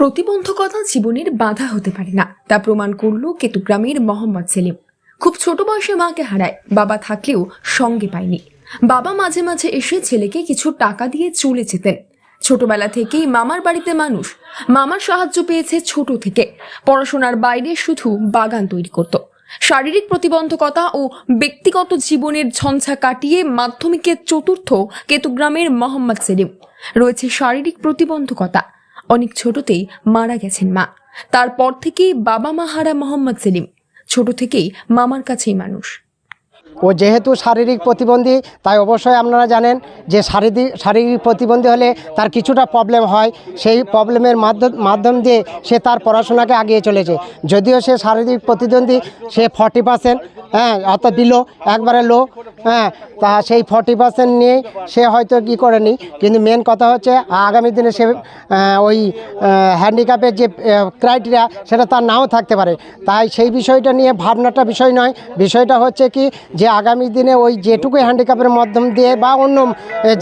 প্রতিবন্ধকতা জীবনের বাধা হতে পারে না, তা প্রমাণ করল কেতুগ্রামের মোহাম্মদ সেলিম। খুব ছোট বয়সে মাকে হারায়, বাবা থাকলেও সঙ্গে পায়নি। বাবা মাঝে মাঝে এসে ছেলেকে কিছু টাকা দিয়ে চলে যেতেন। ছোটবেলা থেকেই মামার বাড়িতে মানুষ। মামার সাহায্য পেয়েছে ছোট থেকে। পড়াশোনার বাইরে শুধু বাগান তৈরি করত। শারীরিক প্রতিবন্ধকতা ও ব্যক্তিগত জীবনের ঝঞ্ঝা কাটিয়ে মাধ্যমিকের চতুর্থ কেতুগ্রামের মোহাম্মদ সেলিম। রয়েছে শারীরিক প্রতিবন্ধকতা। অনেক ছোটতেই মারা গেছেন মা। তারপর থেকেই বাবা মা হারা মোহাম্মদ সেলিম। ছোট থেকেই মামার কাছেই মানুষ। ও যেহেতু শারীরিক প্রতিবন্ধী, তাই অবশ্যই আপনারা জানেন যে শারীরিক শারীরিক প্রতিবন্ধী হলে তার কিছুটা প্রবলেম হয়। সেই প্রবলেমের মাধ্যম মাধ্যম দিয়ে সে তার পড়াশোনাকে আগিয়ে চলেছে। যদিও সে শারীরিক প্রতিদ্বন্দ্বী, সে ফর্টি পার্সেন্ট হ্যাঁ অর্থাৎ দিল, একবারে লো হ্যাঁ তা সেই ফর্টি পার্সেন্ট নিয়ে সে হয়তো কি করেনি। কিন্তু মেন কথা হচ্ছে, আগামী দিনে সে ওই হ্যান্ডিক্যাপের যে ক্রাইটেরিয়া সেটা তার নাও থাকতে পারে। তাই সেই বিষয়টা নিয়ে ভাবনাটা বিষয় নয়। বিষয়টা হচ্ছে কি, যে আগামী দিনে ওই যেটুকু হ্যান্ডিক্যাপের মাধ্যম দিয়ে বা অন্য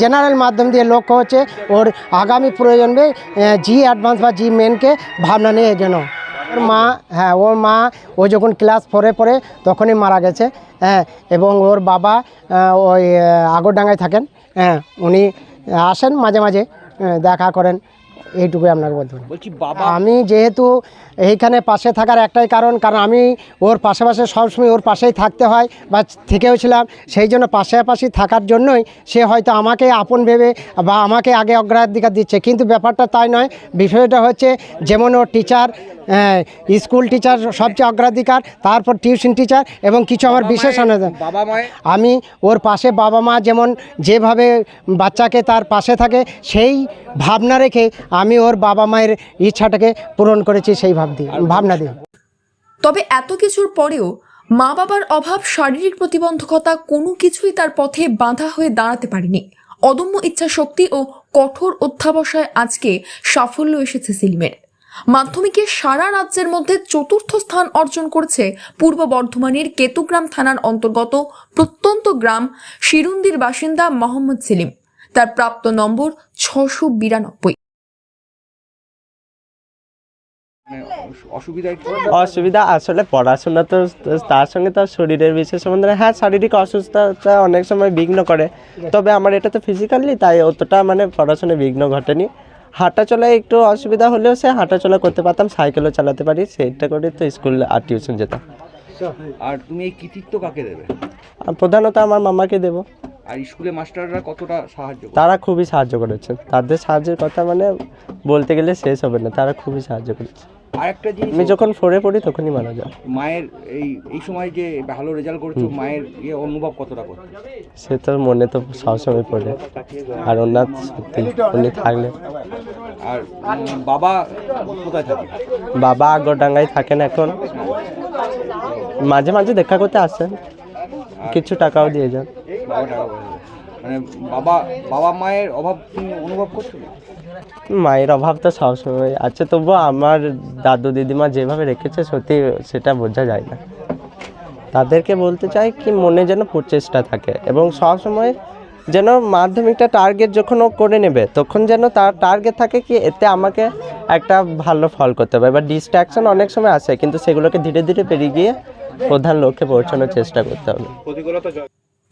জেনারেল মাধ্যম দিয়ে লক্ষ্য হচ্ছে, ওর আগামী প্রয়োজনে জি অ্যাডভান্স বা জি মেনকে ভাবনা নিয়ে যেন ওর মা হ্যাঁ ওর মা, ও যখন ক্লাস ফোরে পড়ে, তখনই মারা গেছে হ্যাঁ এবং ওর বাবা ওই আগরডাঙ্গায় থাকেন হ্যাঁ উনি আসেন মাঝে মাঝে দেখা করেন এইটুকুই আপনাকে বলতে পারি। বলছি বাবা আমি যেহেতু এইখানে পাশে থাকার একটাই কারণ কারণ আমি ওর পাশাপাশি সবসময় ওর পাশেই থাকতে হয় বা থেকেও ছিলাম সেই জন্য পাশাপাশি থাকার জন্যই সে হয়তো আমাকে আপন ভেবে বা আমাকে আগে অগ্রাধিকার দিচ্ছে। কিন্তু ব্যাপারটা তাই নয় বিষয়টা হচ্ছে যেমন ওর টিচার স্কুল টিচার সবচেয়ে অগ্রাধিকার তারপর টিউশন টিচার এবং কিছু আমার বিশেষ আনন্দ বাবা আমি ওর পাশে বাবা মা যেমন যেভাবে বাচ্চাকে তার পাশে থাকে সেই ভাবনা রেখে আমি ওর বাবা মায়ের ইচ্ছাটাকে পূরণ করেছি সেই ভাব দিয়ে ভাবনা দিয়ে। তবে এত কিছুর পরেও মা বাবার অভাব শারীরিক প্রতিবন্ধকতা কোনো কিছুই তার পথে বাধা হয়ে দাঁড়াতে পারেনি। অদম্য ইচ্ছা শক্তি ও কঠোর অধ্যাবসায় আজকে সাফল্য এসেছে সিলিমের। মাধ্যমিকে সারা রাজ্যের মধ্যে চতুর্থ স্থান অর্জন করেছে পূর্ব বর্ধমানের কেতুগ্রাম থানার অন্তর্গত প্রত্যন্ত গ্রাম শিরুন্দির বাসিন্দা মোহাম্মদ সেলিম। তার প্রাপ্ত নম্বর ছশো বিরানব্বই। অসুবিধা আসলে পড়াশোনা তো তার সঙ্গে তার শরীরের বিশেষ সম্বন্ধে হ্যাঁ শারীরিক অসুস্থতা অনেক সময় বিঘ্ন করে। তবে আমার এটা তো ফিজিক্যালি তাই অতটা মানে পড়াশোনায় বিঘ্ন ঘটেনি। হাঁটা চলায় একটু অসুবিধা হলেও সে হাঁটা চলা করতে পারতাম সাইকেলও চালাতে পারি সেইটা করে তো স্কুল আর টিউশন যেতাম। আর তুমি এই কৃতিত্ব কাকে দেবে? প্রধানত আমার মামাকে দেবো। আর স্কুলে মাস্টাররা কতটা সাহায্য তারা খুবই সাহায্য করেছে। তাদের সাহায্যের কথা মানে বলতে গেলে শেষ হবে না তারা খুবই সাহায্য করেছে। আর একটা জিনিস আমি যখন ফোরে পড়ি তখনই মারা যায়। মায়ের এই এই সময় যে ভালো রেজাল্ট করছ মায়ের ইয়ে অনুভব কতটা করতে? সে তো মনে তো সবসময় পড়ে। আর ওনার সত্যি উনি থাকলে। আর উম, বাবা কোথায় থাকে? বাবা আগরডাঙ্গায় থাকেন এখন। মাঝে মাঝে দেখা করতে আসেন। কিছু টাকাও দিয়ে যান। বাবা টাকা পয়সা দেয়। মানে বাবা বাবা মায়ের অভাব তুমি অনুভব করছ না? মায়ের অভাব তো সবসময় আছে তবুও আমার দাদু দিদিমা যেভাবে রেখেছে সত্যি সেটা বোঝা যায় না। তাদেরকে বলতে চাই কি মনে যেন প্রচেষ্টা থাকে এবং সবসময় যেন মাধ্যমিকটা টার্গেট যখন ও করে নেবে তখন যেন তার টার্গেট থাকে কি এতে আমাকে একটা ভালো ফল করতে হবে। এবার ডিস্ট্রাকশন অনেক সময় আসে কিন্তু সেগুলোকে ধীরে ধীরে পেরিয়ে গিয়ে প্রধান লক্ষ্যে পৌঁছানোর চেষ্টা করতে হবে।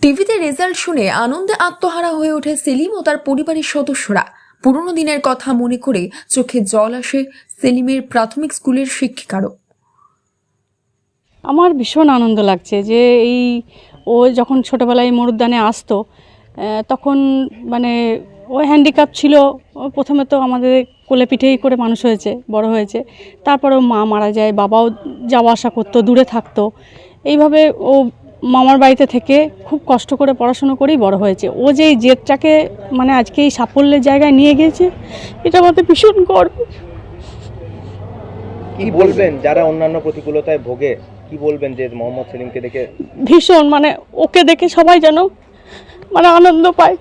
টিভিতে রেজাল্ট শুনে আনন্দে আত্মহারা হয়ে ওঠে সেলিম ও তার পরিবারের সদস্যরা। পুরনো দিনের কথা মনে করে চোখে জল আসে সেলিমের প্রাথমিক স্কুলের শিক্ষিকারও। আমার ভীষণ আনন্দ লাগছে যে এই ও যখন ছোটোবেলায় মরুদ্যানে আসতো তখন মানে ও হ্যান্ডিক্যাপ ছিল প্রথমে তো আমাদের কোলে পিঠেই করে মানুষ হয়েছে, বড় হয়েছে। তারপরেও মা মারা যায়, বাবাও যাওয়া আসা করতো, দূরে থাকতো। এইভাবে ও মামার বাড়িতে থেকে খুব কষ্ট করে পড়াশুনো করেই বড় হয়েছে। ও যে এই জেদটাকে মানে আজকে এই সাফল্যের জায়গায় নিয়ে গিয়েছে এটা আমাদের ভীষণ গর্ব। কি বলবেন যারা অন্যান্য প্রতিকূলতায় ভোগে কি বলবেন যে মোহাম্মদ সেলিমকে দেখে? ভীষণ মানে ওকে দেখে সবাই যেন মানে আনন্দ পায়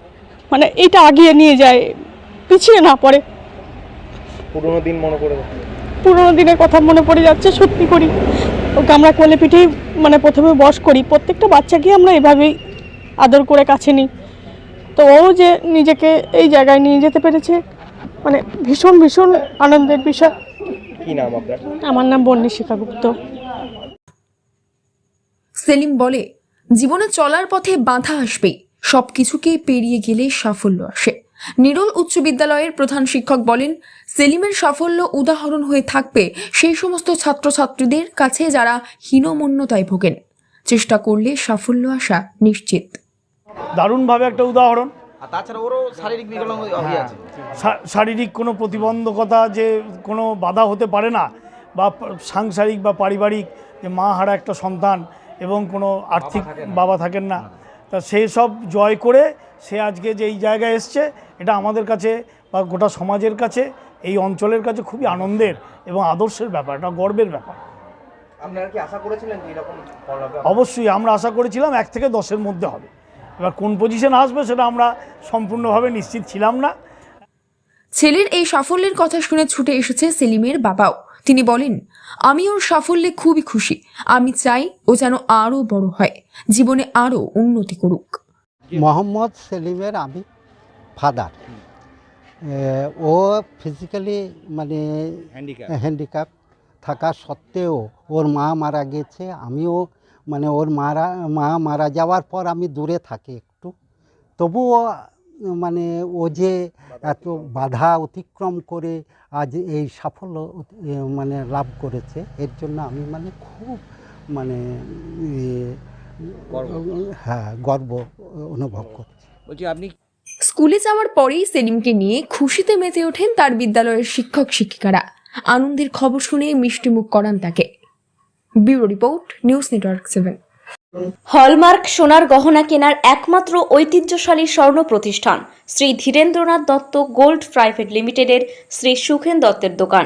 মানে এটা আগিয়ে নিয়ে যায় পিছিয়ে না পড়ে। পুরোনো দিন মনে করে পুরোনো দিনের কথা মনে পড়ে যাচ্ছে সত্যি করি। আমরা কোলে পিঠেই মানে প্রথমে বস করি। প্রত্যেকটা বাচ্চাকে আমরা এভাবেই আদর করে কাছে নিই। তো ও যে নিজেকে এই জায়গায় নিয়ে যেতে পেরেছে মানে ভীষণ ভীষণ আনন্দের বিষয়। কি নাম আপনার? আমার নাম বন্নি শিখাগুপ্ত সেলিম বলে জীবনে চলার পথে বাধা আসবে সব কিছুকে পেরিয়ে গেলে সাফল্য আসে। নিরল উচ্চ বিদ্যালয়ের প্রধান শিক্ষক বলেন সেলিমের সাফল্য উদাহরণ হয়ে থাকবে সেই সমস্ত ছাত্রছাত্রীদের কাছে যারা হীনমন্যতায় ভোগেন। চেষ্টা করলে সাফল্য আসা নিশ্চিত। দারুণভাবে একটা উদাহরণ। তাছাড়া ওরও শারীরিক বিকলাঙ্গ আছে। শারীরিক কোনো প্রতিবন্ধকতা যে কোনো বাধা হতে পারে না বা সাংসারিক বা পারিবারিক যে মা হারা একটা সন্তান এবং কোনো আর্থিক বাবা থাকেন না তা সেই সব জয় করে সে আজকে যে এই জায়গায় এসছে এটা আমাদের কাছে বা গোটা সমাজের কাছে এই অঞ্চলের কাছে খুবই আনন্দের এবং আদর্শের ব্যাপার এটা গর্বের ব্যাপার। আপনারা কি আশা করেছিলেন যে এরকম ফল হবে? অবশ্যই আমরা আশা করেছিলাম এক থেকে দশের মধ্যে হবে। এবার কোন পজিশন আসবে সেটা আমরা সম্পূর্ণভাবে নিশ্চিত ছিলাম না। ছেলের এই সাফল্যের কথা শুনে ছুটে এসেছে সেলিমের বাবাও। তিনি বলেন আমি ওর সাফল্যে খুবই খুশি। আমি চাই ও যেন আরও বড় হয়। জীবনে আরও উন্নতি করুক। মোহাম্মদ সেলিমের আমি ফাদার। ও ফিজিক্যালি মানে হ্যান্ডিক্যাপ থাকা সত্ত্বেও ওর মা মারা গেছে। আমিও মানে ওর মারা মা মারা যাওয়ার পর আমি দূরে থাকি একটু। তবুও মানে ও যে এত বাধা অতিক্রম করে আজ এই সাফল্য মানে লাভ করেছে এর জন্য আমি মানে খুব মানে হ্যাঁ গর্ব অনুভব করছি। বলছি আপনি স্কুলে যাওয়ার পরেই সেলিমকে নিয়ে খুশিতে মেতে ওঠেন তার বিদ্যালয়ের শিক্ষক শিক্ষিকারা। আনন্দের খবর শুনে মিষ্টিমুখ করান তাকে। Bureau report, news network seven. Hallmark সোনার গহনা কেনার একমাত্র ঐতিহ্যশালী স্বর্ণ প্রতিষ্ঠান শ্রী ধীরেন্দ্রনাথ দত্ত গোল্ড প্রাইভেট লিমিটেডের শ্রী সুখেন দত্তের দোকান।